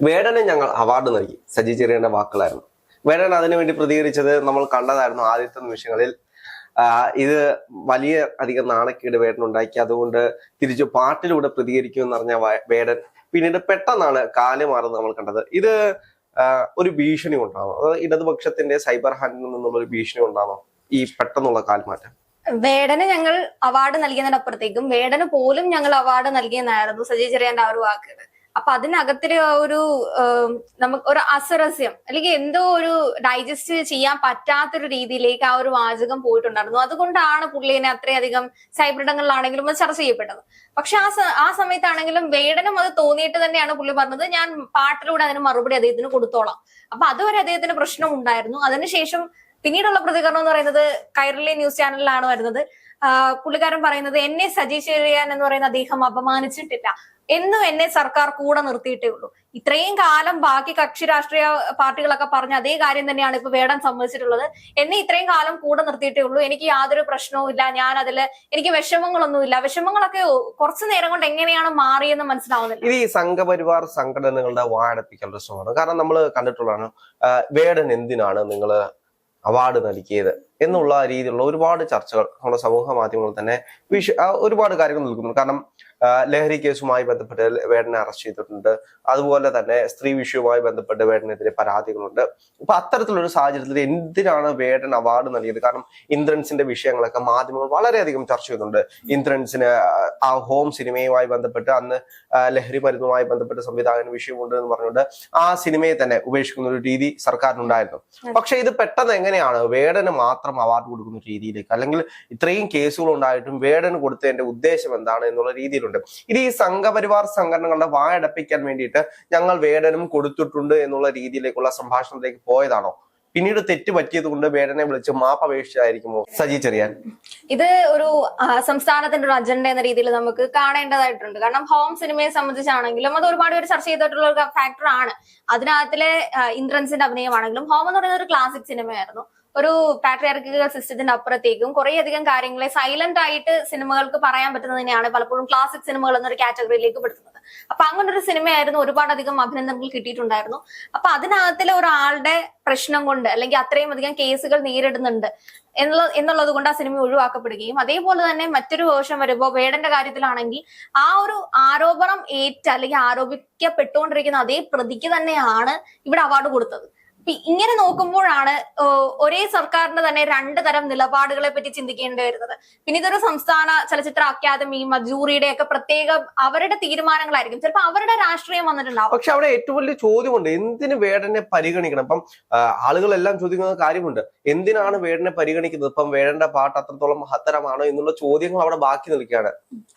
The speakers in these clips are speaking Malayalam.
വേടന് ഞങ്ങൾ അവാർഡ് നൽകി. സജി ചെറിയന്റെ വാക്കുകളായിരുന്നു. വേടൻ അതിനുവേണ്ടി പ്രതികരിച്ചത് നമ്മൾ കണ്ടതായിരുന്നു ആദ്യത്തെ നിമിഷങ്ങളിൽ. ഇത് വലിയ അധികം നാണക്കേട് വേടൻ ഉണ്ടാക്കി. അതുകൊണ്ട് തിരിച്ചു പാട്ടിലൂടെ പ്രതികരിക്കുമെന്ന് പറഞ്ഞ വേടൻ പിന്നീട് പെട്ടെന്നാണ് കാൽ മാറുന്നത് നമ്മൾ കണ്ടത്. ഇത് ഒരു ഭീഷണി ഉണ്ടാണോ അത് ഇടതുപക്ഷത്തിന്റെ സൈബർ ഹാൻഡിൽ നിന്നുള്ള ഒരു ഭീഷണി ഉണ്ടാണോ ഈ പെട്ടെന്നുള്ള കാൽമാറ്റം? വേടന് ഞങ്ങൾ അവാർഡ് നൽകിയതിനപ്പുറത്തേക്കും വേടന് പോലും ഞങ്ങൾ അവാർഡ് നൽകിയെന്നായിരുന്നു സജി ചെറിയാന്റെ ആ ഒരു വാക്കുകൾ അപ്പൊ അതിനകത്തിൽ ഒരു നമുക്ക് ഒരു അസരസ്യം അല്ലെങ്കിൽ എന്തോ ഒരു ഡൈജസ്റ്റ് ചെയ്യാൻ പറ്റാത്തൊരു രീതിയിലേക്ക് ആ ഒരു വാചകം പോയിട്ടുണ്ടായിരുന്നു. അതുകൊണ്ടാണ് പുള്ളിനെ അത്രയധികം സൈബറിടങ്ങളിലാണെങ്കിലും അത് ചർച്ച ചെയ്യപ്പെട്ടത്. പക്ഷെ ആ ആ സമയത്താണെങ്കിലും വേടനം അത് തോന്നിയിട്ട് തന്നെയാണ് പുള്ളി പറഞ്ഞത് ഞാൻ പാട്ടിലൂടെ അതിന് മറുപടി അദ്ദേഹത്തിന് കൊടുത്തോളാം. അപ്പൊ അതുവരെ അദ്ദേഹത്തിന് പ്രശ്നം ഉണ്ടായിരുന്നു. അതിനുശേഷം പിന്നീടുള്ള പ്രതികരണം എന്ന് പറയുന്നത് കൈരളി ന്യൂസ് ചാനലിലാണ് വരുന്നത്. പുള്ളിക്കാരൻ പറയുന്നത് എന്നെ സജീഷ് എന്ന് പറയുന്ന അദ്ദേഹം അപമാനിച്ചിട്ടില്ല. എന്നും എന്നെ സർക്കാർ കൂടെ നിർത്തിയിട്ടേ ഉള്ളൂ. ഇത്രയും കാലം ബാക്കി കക്ഷി രാഷ്ട്രീയ പാർട്ടികളൊക്കെ പറഞ്ഞ അതേ കാര്യം തന്നെയാണ് ഇപ്പൊ വേടാൻ സമ്മതിച്ചിട്ടുള്ളത് എന്നെ ഇത്രയും കാലം കൂടെ നിർത്തിയിട്ടേ ഉള്ളൂ. എനിക്ക് യാതൊരു പ്രശ്നവും ഇല്ല. ഞാൻ അതിൽ എനിക്ക് വിഷമങ്ങളൊന്നും ഇല്ല. വിഷമങ്ങളൊക്കെ കുറച്ചു നേരം കൊണ്ട് എങ്ങനെയാണ് മാറിയെന്ന് മനസ്സിലാവുന്നില്ല. ഇത് ഈ സംഘപരിവാർ സംഘടനകളുടെ വാഴപ്പിക്കൽ ശ്രമമാണ്. കാരണം നമ്മൾ കണ്ടിട്ടുള്ളതാണ് വേടൻ എന്തിനാണ് നിങ്ങൾ അവാർഡ് നൽകിയത് എന്നുള്ള രീതിയിലുള്ള ഒരുപാട് ചർച്ചകൾ നമ്മുടെ സമൂഹ മാധ്യമങ്ങളിൽ തന്നെ ഒരുപാട് കാര്യങ്ങൾ നൽകുന്നു കാരണം ലഹരി കേസുമായി ബന്ധപ്പെട്ട് വേടനെ അറസ്റ്റ് ചെയ്തിട്ടുണ്ട്. അതുപോലെ തന്നെ സ്ത്രീ വിഷയവുമായി ബന്ധപ്പെട്ട് വേടനെതിരെ പരാതികളുണ്ട്. അപ്പൊ അത്തരത്തിലൊരു സാഹചര്യത്തിൽ എന്തിനാണ് വേടൻ അവാർഡ് നൽകിയത്? കാരണം ഇന്ദ്രൻസിന്റെ വിഷയങ്ങളൊക്കെ മാധ്യമങ്ങൾ വളരെയധികം ചർച്ച ചെയ്യുന്നുണ്ട് ഇന്ദ്രൻസിന് ആ ഹോം സിനിമയുമായി ബന്ധപ്പെട്ട് അന്ന് ലഹരി മരുന്നുമായി ബന്ധപ്പെട്ട് സംവിധായകന് വിഷയമുണ്ട് എന്ന് പറഞ്ഞുകൊണ്ട് ആ സിനിമയെ തന്നെ ഉപേക്ഷിക്കുന്ന ഒരു രീതി സർക്കാരിനുണ്ടായിരുന്നു. പക്ഷെ ഇത് പെട്ടെന്ന് എങ്ങനെയാണ് വേടന് മാത്രം അവാർഡ് കൊടുക്കുന്ന രീതിയിലേക്ക് അല്ലെങ്കിൽ ഇത്രയും കേസുകൾ ഉണ്ടായിട്ടും വേടന് കൊടുത്തതിന്റെ ഉദ്ദേശം എന്താണ് എന്നുള്ള രീതിയിലുണ്ട്. ഇത് ഈ സംഘപരിവാർ സംഘടനകളുടെ വായടപ്പിക്കാൻ വേണ്ടിയിട്ട് ഞങ്ങൾ വേടനും കൊടുത്തിട്ടുണ്ട് എന്നുള്ള രീതിയിലേക്കുള്ള സംഭാഷണത്തിലേക്ക് പോയതാണോ? പിന്നീട് തെറ്റ് പറ്റിയത് കൊണ്ട് വേടനെ വിളിച്ച് മാപ്പ് അപേക്ഷിച്ചായിരിക്കുമോ? സജി ചെറിയാൻ. ഇത് ഒരു സംസ്ഥാനത്തിന്റെ ഒരു അജണ്ട എന്ന രീതിയിൽ നമുക്ക് കാണേണ്ടതായിട്ടുണ്ട്. കാരണം ഹോം സിനിമയെ സംബന്ധിച്ചാണെങ്കിലും അത് ഒരുപാട് പേര് ചർച്ച ചെയ്തിട്ടുള്ള ഒരു ഫാക്ടർ ആണ്. അതിനകത്തിലെ ഇന്ദ്രൻസിന്റെ അഭിനയമാണെങ്കിലും ഹോം എന്ന് പറയുന്നത് ഒരു ക്ലാസിക് സിനിമയായിരുന്നു ഒരു പാട്രിയാർക്കിക്കൽ സിസ്റ്റത്തിന്റെ അപ്പുറത്തേക്കും കുറെ അധികം കാര്യങ്ങളെ സൈലന്റ് ആയിട്ട് സിനിമകൾക്ക് പറയാൻ പറ്റുന്നതിനെയാണ് പലപ്പോഴും ക്ലാസിക് സിനിമകൾ എന്നൊരു കാറ്റഗറിയിലേക്ക് പെടുത്തുന്നത്. അപ്പൊ അങ്ങനെ ഒരു സിനിമയായിരുന്നു ഒരുപാടധികം അഭിനന്ദനങ്ങൾ കിട്ടിയിട്ടുണ്ടായിരുന്നു. അപ്പൊ അതിനകത്തിലെ ഒരാളുടെ പ്രശ്നം കൊണ്ട് അല്ലെങ്കിൽ അത്രയും അധികം കേസുകൾ നേരിടുന്നുണ്ട് എന്നുള്ള എന്നുള്ളത് കൊണ്ട് ആ സിനിമ ഒഴിവാക്കപ്പെടുകയും അതേപോലെ തന്നെ മറ്റൊരു വേർഷൻ വരുമ്പോൾ വേടന്റെ കാര്യത്തിലാണെങ്കിൽ ആ ഒരു ആരോപണം ഏറ്റ അല്ലെങ്കിൽ ആരോപിക്കപ്പെട്ടുകൊണ്ടിരിക്കുന്ന അതേ പ്രതിക്ക് തന്നെയാണ് ഇവിടെ അവാർഡ് കൊടുത്തത്. ഇങ്ങനെ നോക്കുമ്പോഴാണ് ഒരേ സർക്കാരിന്റെ തന്നെ രണ്ട് തരം നിലപാടുകളെ പറ്റി ചിന്തിക്കേണ്ടി വരുന്നത്. പിന്നെ ഇതൊരു സംസ്ഥാന ചലച്ചിത്ര അക്കാദമി മജൂറിയുടെ ഒക്കെ പ്രത്യേക അവരുടെ തീരുമാനങ്ങളായിരിക്കും. ചിലപ്പോൾ അവരുടെ രാഷ്ട്രീയം വന്നിട്ടുണ്ടാവും. പക്ഷെ അവിടെ ഏറ്റവും വലിയ ചോദ്യമുണ്ട് എന്തിന് വേടനെ പരിഗണിക്കണം? ഇപ്പം ആളുകളെല്ലാം ചോദിക്കുന്ന കാര്യമുണ്ട് എന്തിനാണ് വേടനെ പരിഗണിക്കുന്നത്? ഇപ്പം വേടന്റെ പാട്ട് അത്രത്തോളം മഹത്തരമാണോ എന്നുള്ള ചോദ്യങ്ങൾ അവിടെ ബാക്കി നിൽക്കുകയാണ്.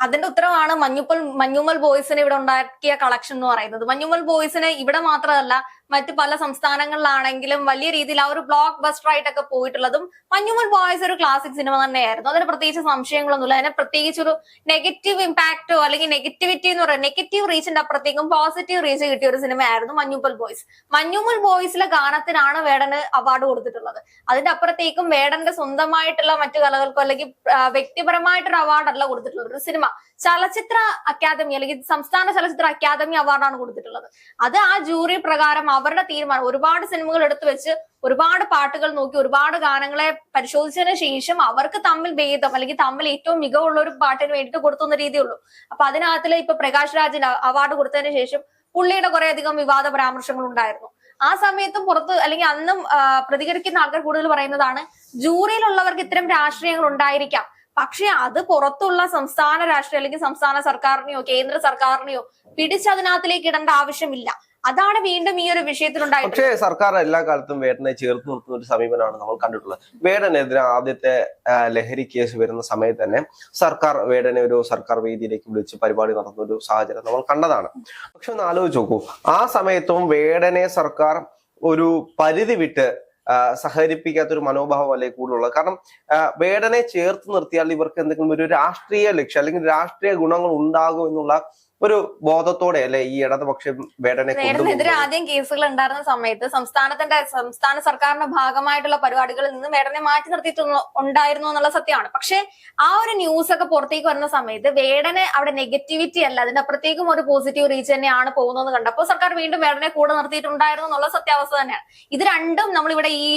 അതിന്റെ ഉത്തരമാണ് മഞ്ഞുപ്പൽ മഞ്ഞുമൽ ബോയ്സിന് ഇവിടെ ഉണ്ടാക്കിയ കളക്ഷൻ എന്ന് പറയുന്നത്. മഞ്ഞുമൽ ബോയ്സിന് ഇവിടെ മാത്രമല്ല മറ്റ് പല സംസ്ഥാനങ്ങളിലാണെങ്കിലും വലിയ രീതിയിൽ ആ ഒരു ബ്ലോക്ക് ബസ്റ്റർ ആയിട്ടൊക്കെ പോയിട്ടുള്ളതും മഞ്ഞുമൽ ബോയ്സ് ഒരു ക്ലാസിക് സിനിമ തന്നെയായിരുന്നു. അതിന് പ്രത്യേകിച്ച് സംശയങ്ങളൊന്നുമില്ല. അതിന് പ്രത്യേകിച്ച് ഒരു നെഗറ്റീവ് ഇമ്പാക്റ്റോ അല്ലെങ്കിൽ നെഗറ്റിവിറ്റി എന്ന് പറയുന്നത് നെഗറ്റീവ് റീച്ചിന്റെ അപ്പുറത്തേക്കും പോസിറ്റീവ് റീച്ച് കിട്ടിയ ഒരു സിനിമയായിരുന്നു മഞ്ഞുമൽ ബോയ്സ് മഞ്ഞുമൽ ബോയ്സിലെ ഗാനത്തിനാണ് വേടന് അവാർഡ് കൊടുത്തിട്ടുള്ളത്. അതിന്റെ അപ്പുറത്തേക്കും വേടന്റെ സ്വന്തമായിട്ടുള്ള മറ്റു കലകൾക്കോ അല്ലെങ്കിൽ വ്യക്തിപരമായിട്ടൊരു അവാർഡല്ല കൊടുത്തിട്ടുള്ളത്. ഒരു സിനിമ ചലച്ചിത്ര അക്കാദമി അല്ലെങ്കിൽ സംസ്ഥാന ചലച്ചിത്ര അക്കാദമി അവാർഡാണ് കൊടുത്തിട്ടുള്ളത്. അത് ആ ജൂറി പ്രകാരം അവരുടെ തീരുമാനം. ഒരുപാട് സിനിമകൾ എടുത്തു വെച്ച് ഒരുപാട് പാട്ടുകൾ നോക്കി ഒരുപാട് ഗാനങ്ങളെ പരിശോധിച്ചതിന് ശേഷം അവർക്ക് തമ്മിൽ ഭേദം അല്ലെങ്കിൽ തമ്മിൽ ഏറ്റവും മികവുള്ള ഒരു പാട്ടിന് വേണ്ടിയിട്ട് കൊടുത്തുന്ന രീതിയുള്ളൂ. അപ്പൊ അതിനകത്തിൽ ഇപ്പൊ പ്രകാശ് രാജിന് അവാർഡ് കൊടുത്തതിന് ശേഷം പുള്ളിയുടെ കുറെ അധികം വിവാദ പരാമർശങ്ങൾ ഉണ്ടായിരുന്നു. ആ സമയത്തും പുറത്ത് അല്ലെങ്കിൽ അന്നും പ്രതികരിക്കുന്ന ആൾക്കാർ കൂടുതൽ പറയുന്നതാണ് ജൂറിയിലുള്ളവർക്ക് ഇത്തരം രാഷ്ട്രീയങ്ങൾ ഉണ്ടായിരിക്കാം. പക്ഷെ അത് പുറത്തുള്ള സംസ്ഥാന രാഷ്ട്രീയം അല്ലെങ്കിൽ സംസ്ഥാന സർക്കാരിനെയോ കേന്ദ്ര സർക്കാരിനെയോ പിടിച്ചതിനകത്തിലേക്ക് ഇടേണ്ട ആവശ്യമില്ല. അതാണ് വീണ്ടും ഈ ഒരു വിഷയത്തിലുണ്ടായത് പക്ഷേ സർക്കാർ എല്ലാ കാലത്തും വേടനെ ചേർത്ത് നിർത്തുന്ന ഒരു സമീപനമാണ് നമ്മൾ കണ്ടിട്ടുള്ളത്. വേടനെതിരെ ആദ്യത്തെ ലഹരി കേസ് വരുന്ന സമയത്ത് തന്നെ സർക്കാർ വേടനെ ഒരു സർക്കാർ വേദിയിലേക്ക് വിളിച്ച് പരിപാടി നടത്തുന്ന ഒരു സാഹചര്യം നമ്മൾ കണ്ടതാണ്. പക്ഷെ ഒന്ന് ആലോചിച്ച് നോക്കൂ. ആ സമയത്തും വേടനെ സർക്കാർ ഒരു പരിധി വിട്ട് സഹകരിപ്പിക്കാത്തൊരു മനോഭാവം അല്ലേ കൂടുതലുള്ളത്? കാരണം വേടനെ ചേർത്ത് നിർത്തിയാൽ ഇവർക്ക് എന്തെങ്കിലും ഒരു രാഷ്ട്രീയ ലക്ഷ്യം അല്ലെങ്കിൽ രാഷ്ട്രീയ ഗുണങ്ങൾ ഉണ്ടാകും എന്നുള്ള ഒരു ബോധത്തോടെ അല്ലെ ഈ ഇടതുപക്ഷം വേടനെ വേടനെതിരെ ആദ്യം കേസുകൾ ഉണ്ടായിരുന്ന സമയത്ത് സംസ്ഥാനത്തിന്റെ സംസ്ഥാന സർക്കാരിന്റെ ഭാഗമായിട്ടുള്ള പരിപാടികളിൽ നിന്ന് വേടനെ മാറ്റി നിർത്തിയിട്ടുള്ള ഉണ്ടായിരുന്നു എന്നുള്ള സത്യമാണ്. പക്ഷെ ആ ഒരു ന്യൂസ് ഒക്കെ പുറത്തേക്ക് വരുന്ന സമയത്ത് വേടനെ അവിടെ നെഗറ്റിവിറ്റി അല്ല അതിന്റെ അപ്പുറത്തേക്കും ഒരു പോസിറ്റീവ് റീച്ച് തന്നെയാണ് പോകുന്നത് കണ്ടപ്പോൾ സർക്കാർ വീണ്ടും വേടനെ കൂടെ നിർത്തിയിട്ടുണ്ടായിരുന്നു എന്നുള്ള സത്യാവസ്ഥ തന്നെയാണ്. ഇത് രണ്ടും നമ്മളിവിടെ ഈ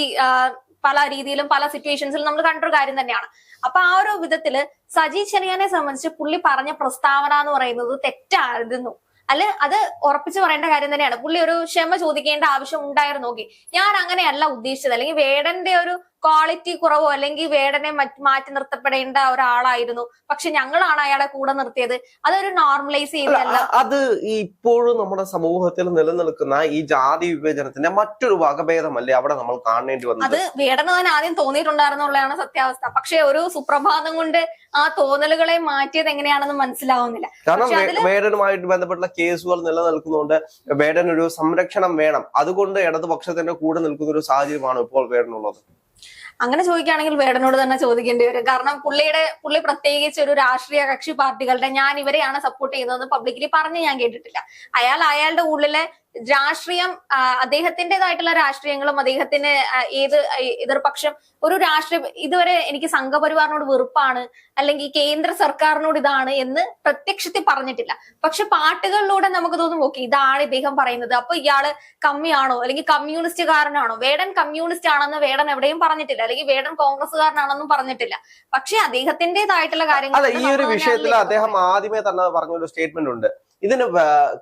പല രീതിയിലും പല സിറ്റുവേഷൻസിലും നമ്മൾ കണ്ടൊരു കാര്യം തന്നെയാണ്. അപ്പൊ ആ ഒരു വിധത്തിൽ സജി ചെറിയാനെ സംബന്ധിച്ച് പുള്ളി പറഞ്ഞ പ്രസ്താവന എന്ന് പറയുന്നത് തെറ്റായിരുന്നു. അല്ലെ? അത് ഉറപ്പിച്ച് പറയേണ്ട കാര്യം തന്നെയാണ്. പുള്ളി ഒരു ക്ഷമ ചോദിക്കേണ്ട ആവശ്യം ഉണ്ടായിരുന്നു. നോക്കി. ഞാൻ അങ്ങനെയല്ല ഉദ്ദേശിച്ചത്. അല്ലെങ്കിൽ വേടന്റെ ഒരു ക്വാളിറ്റി കുറവോ അല്ലെങ്കിൽ വേടനെ മാറ്റി നിർത്തപ്പെടേണ്ട ഒരാളായിരുന്നു. പക്ഷെ ഞങ്ങളാണ് അയാളെ കൂടെ നിർത്തിയത്. അതൊരു നോർമലൈസ് ചെയ്തല്ല അത് ഇപ്പോഴും നമ്മുടെ സമൂഹത്തിൽ നിലനിൽക്കുന്ന ഈ ജാതി വിവേചനത്തിന്റെ മറ്റൊരു വകഭേദമല്ലേ അവിടെ നമ്മൾ കാണേണ്ടി വന്നത്? അത് വേടന തന്നെ ആദ്യം തോന്നിയിട്ടുണ്ടായിരുന്നുള്ളതാണ് സത്യാവസ്ഥ. പക്ഷെ ഒരു സുപ്രഭാതം കൊണ്ട് ആ തോന്നലുകളെ മാറ്റിയത് എങ്ങനെയാണെന്ന് മനസ്സിലാവുന്നില്ല. കാരണം വേടനുമായിട്ട് ബന്ധപ്പെട്ട കേസുകൾ നിലനിൽക്കുന്നതുകൊണ്ട് വേടനൊരു സംരക്ഷണം വേണം. അതുകൊണ്ട് ഇടതുപക്ഷത്തിന്റെ കൂടെ നിൽക്കുന്ന ഒരു സാഹചര്യമാണ് ഇപ്പോൾ വേടനുള്ളത്. അങ്ങനെ ചോദിക്കുകയാണെങ്കിൽ വേടനോട് തന്നെ ചോദിക്കേണ്ടി വരും. കാരണം പുള്ളിയുടെ പുള്ളി പ്രത്യേകിച്ച് ഒരു രാഷ്ട്രീയ കക്ഷി പാർട്ടികളുടെ ഞാൻ ഇവരെയാണ് സപ്പോർട്ട് ചെയ്യുന്നതെന്ന് പബ്ലിക്കലി പറഞ്ഞ് ഞാൻ കേട്ടിട്ടില്ല. അയാൾ അയാളുടെ ഉള്ളിലെ രാഷ്ട്രീയം അദ്ദേഹത്തിന്റെതായിട്ടുള്ള രാഷ്ട്രീയങ്ങളും അദ്ദേഹത്തിന് ഏത് എതിർപക്ഷം ഒരു രാഷ്ട്രീയ ഇതുവരെ എനിക്ക് സംഘപരിവാറിനോട് വെറുപ്പാണ് അല്ലെങ്കിൽ കേന്ദ്ര സർക്കാരിനോട് ഇതാണ് എന്ന് പ്രത്യക്ഷത്തിൽ പറഞ്ഞിട്ടില്ല. പക്ഷെ പാട്ടുകളിലൂടെ നമുക്ക് തോന്നും ഓക്കെ ഇതാണ് ഇദ്ദേഹം പറയുന്നത്. അപ്പൊ ഇയാൾ കമ്മിയാണോ? അല്ലെങ്കിൽ കമ്മ്യൂണിസ്റ്റുകാരനാണോ? വേടൻ കമ്മ്യൂണിസ്റ്റ് ആണെന്ന് വേടൻ എവിടെയും പറഞ്ഞിട്ടില്ല. അല്ലെങ്കിൽ വേടൻ കോൺഗ്രസ്സുകാരനാണെന്നും പറഞ്ഞിട്ടില്ല. പക്ഷെ അദ്ദേഹത്തിന്റെതായിട്ടുള്ള കാര്യങ്ങൾ ഈ ഒരു വിഷയത്തിൽ അദ്ദേഹം ആദ്യമേ തന്നെ പറഞ്ഞൊരു സ്റ്റേറ്റ്മെന്റ് ഉണ്ട്. ഇതിന്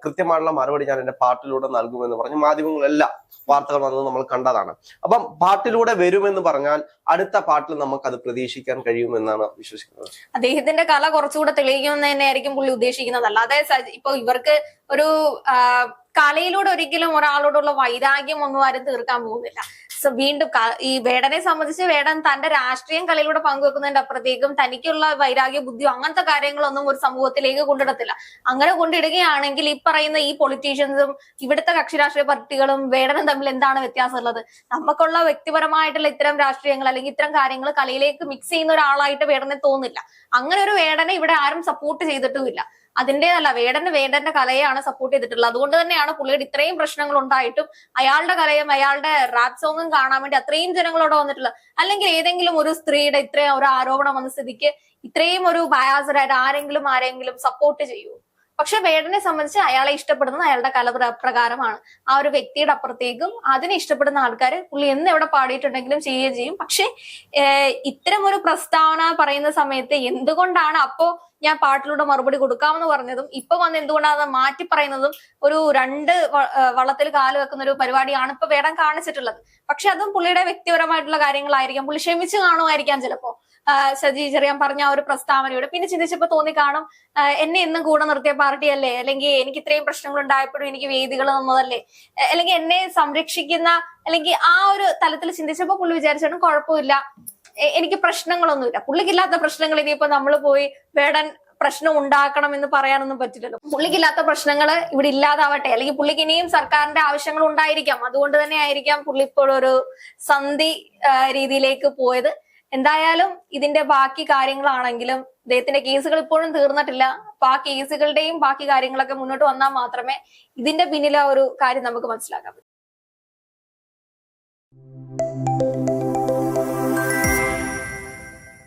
കൃത്യമായിട്ടുള്ള മറുപടി ഞാൻ എന്റെ പാട്ടിലൂടെ നൽകുമെന്ന് പറഞ്ഞു മാധ്യമങ്ങളെല്ലാം വാർത്തകൾ വന്നത് നമ്മൾ കണ്ടതാണ്. അപ്പം പാട്ടിലൂടെ വരുമെന്ന് പറഞ്ഞാൽ അടുത്ത പാട്ടിൽ നമുക്ക് അത് പ്രതീക്ഷിക്കാൻ കഴിയുമെന്നാണ് വിശ്വസിക്കുന്നത്. അദ്ദേഹത്തിന്റെ കല കുറച്ചുകൂടെ തെളിയിക്കുമെന്ന് തന്നെയായിരിക്കും പുള്ളി ഉദ്ദേശിക്കുന്നത്. അല്ലാതെ ഇപ്പൊ ഇവർക്ക് ഒരു കലയിലൂടെ ഒരിക്കലും ഒരാളോടുള്ള വൈരാഗ്യം ഒന്നും ആരും തീർക്കാൻ പോകുന്നില്ല. വീണ്ടും ഈ വേടനെ സംബന്ധിച്ച് വേടൻ തന്റെ രാഷ്ട്രീയം കളിയിലൂടെ പങ്കുവെക്കുന്നതിന്റെ അപ്പുറത്തേക്കും തനിക്കുള്ള വൈരാഗ്യ ബുദ്ധിയോ അങ്ങനത്തെ കാര്യങ്ങളൊന്നും ഒരു സമൂഹത്തിലേക്ക് കൊണ്ടിടത്തില്ല. അങ്ങനെ കൊണ്ടിടുകയാണെങ്കിൽ ഈ പറയുന്ന ഈ പൊളിറ്റീഷ്യൻസും ഇവിടുത്തെ കക്ഷി രാഷ്ട്രീയ പാർട്ടികളും വേടനും തമ്മിൽ എന്താണ് വ്യത്യാസമുള്ളത്? നമുക്കുള്ള വ്യക്തിപരമായിട്ടുള്ള ഇത്തരം രാഷ്ട്രീയങ്ങൾ അല്ലെങ്കിൽ ഇത്തരം കാര്യങ്ങൾ കളിയിലേക്ക് മിക്സ് ചെയ്യുന്ന ഒരാളായിട്ട് വേടനെ തോന്നില്ല. അങ്ങനെ ഒരു വേടനെ ഇവിടെ ആരും സപ്പോർട്ട് ചെയ്തിട്ടുമില്ല. അതിന്റേതല്ല വേടന് വേടന്റെ കലയാണ് സപ്പോർട്ട് ചെയ്തിട്ടുള്ളത്. അതുകൊണ്ട് തന്നെയാണ് പുള്ളിയുടെ ഇത്രയും പ്രശ്നങ്ങൾ ഉണ്ടായിട്ടും അയാളുടെ കലയും അയാളുടെ റാപ്പ് സോങ്ങും കാണാൻ വേണ്ടി അത്രയും ജനങ്ങളോട് വന്നിട്ടുള്ളത്. അല്ലെങ്കിൽ ഏതെങ്കിലും ഒരു സ്ത്രീയുടെ ഇത്രയും ഒരു ആരോപണം വന്ന സ്ഥിതിക്ക് ഇത്രയും ഒരു ബയാസറായിട്ട് ആരെങ്കിലും ആരെങ്കിലും സപ്പോർട്ട് ചെയ്യൂ? പക്ഷെ വേടനെ സംബന്ധിച്ച് അയാളെ ഇഷ്ടപ്പെടുന്നത് അയാളുടെ കല പ്ര- പ്രകാരമാണ്. ആ ഒരു വ്യക്തിയുടെ അപ്പുറത്തേക്കും അതിനെ ഇഷ്ടപ്പെടുന്ന ആൾക്കാർ പുള്ളി എന്ന് എവിടെ പാടിയിട്ടുണ്ടെങ്കിലും ചെയ്യുകയും ചെയ്യും. പക്ഷെ ഇത്തരം ഒരു പ്രസ്താവന പറയുന്ന സമയത്ത് എന്തുകൊണ്ടാണ് അപ്പോ ഞാൻ പാട്ടിലൂടെ മറുപടി കൊടുക്കാമെന്ന് പറഞ്ഞതും ഇപ്പൊ വന്ന് എന്തുകൊണ്ടാണ് മാറ്റി പറയുന്നതും ഒരു രണ്ട് വള്ളത്തിൽ കാൽ വെക്കുന്ന ഒരു പരിപാടിയാണ് ഇപ്പൊ വേടം കാണിച്ചിട്ടുള്ളത്. പക്ഷെ അതും പുള്ളിയുടെ വ്യക്തിപരമായിട്ടുള്ള കാര്യങ്ങളായിരിക്കാം. പുള്ളി ക്ഷമിച്ചു കാണുമായിരിക്കാം ചിലപ്പോ. സജി ചെറിയാൻ പറഞ്ഞ ആ ഒരു പ്രസ്താവനയോട്. പിന്നെ ചിന്തിച്ചപ്പോ തോന്നി കാണും എന്നെ എന്നും കൂടെ നിർത്തിയ പാർട്ടിയല്ലേ? അല്ലെങ്കിൽ എനിക്ക് ഇത്രയും പ്രശ്നങ്ങൾ ഉണ്ടായപ്പോഴും എനിക്ക് വേദികൾ തന്നതല്ലേ? അല്ലെങ്കിൽ എന്നെ സംരക്ഷിക്കുന്ന അല്ലെങ്കിൽ ആ ഒരു തലത്തിൽ ചിന്തിച്ചപ്പോ പുള്ളി വിചാരിച്ചാലും കുഴപ്പമില്ല. എനിക്ക് പ്രശ്നങ്ങളൊന്നുമില്ല. പുള്ളിക്കില്ലാത്ത പ്രശ്നങ്ങൾ ഇനിയിപ്പോ നമ്മൾ പോയി വേടൻ പ്രശ്നം ഉണ്ടാക്കണം എന്ന് പറയാനൊന്നും പറ്റില്ലല്ലോ. പുള്ളിക്കില്ലാത്ത പ്രശ്നങ്ങൾ ഇവിടെ ഇല്ലാതാവട്ടെ. അല്ലെങ്കിൽ പുള്ളിക്ക് ഇനിയും സർക്കാരിന്റെ ആവശ്യങ്ങൾ ഉണ്ടായിരിക്കാം. അതുകൊണ്ട് തന്നെ ആയിരിക്കാം പുള്ളി ഇപ്പോൾ ഒരു സന്ധി രീതിയിലേക്ക് പോയത്. എന്തായാലും ഇതിന്റെ ബാക്കി കാര്യങ്ങളാണെങ്കിലും അദ്ദേഹത്തിന്റെ കേസുകൾ ഇപ്പോഴും തീർന്നിട്ടില്ല. അപ്പൊ ആ കേസുകളുടെയും ബാക്കി കാര്യങ്ങളൊക്കെ മുന്നോട്ട് വന്നാൽ മാത്രമേ ഇതിന്റെ പിന്നിലെ ഒരു കാര്യം നമുക്ക് മനസ്സിലാക്കാൻ പറ്റൂ.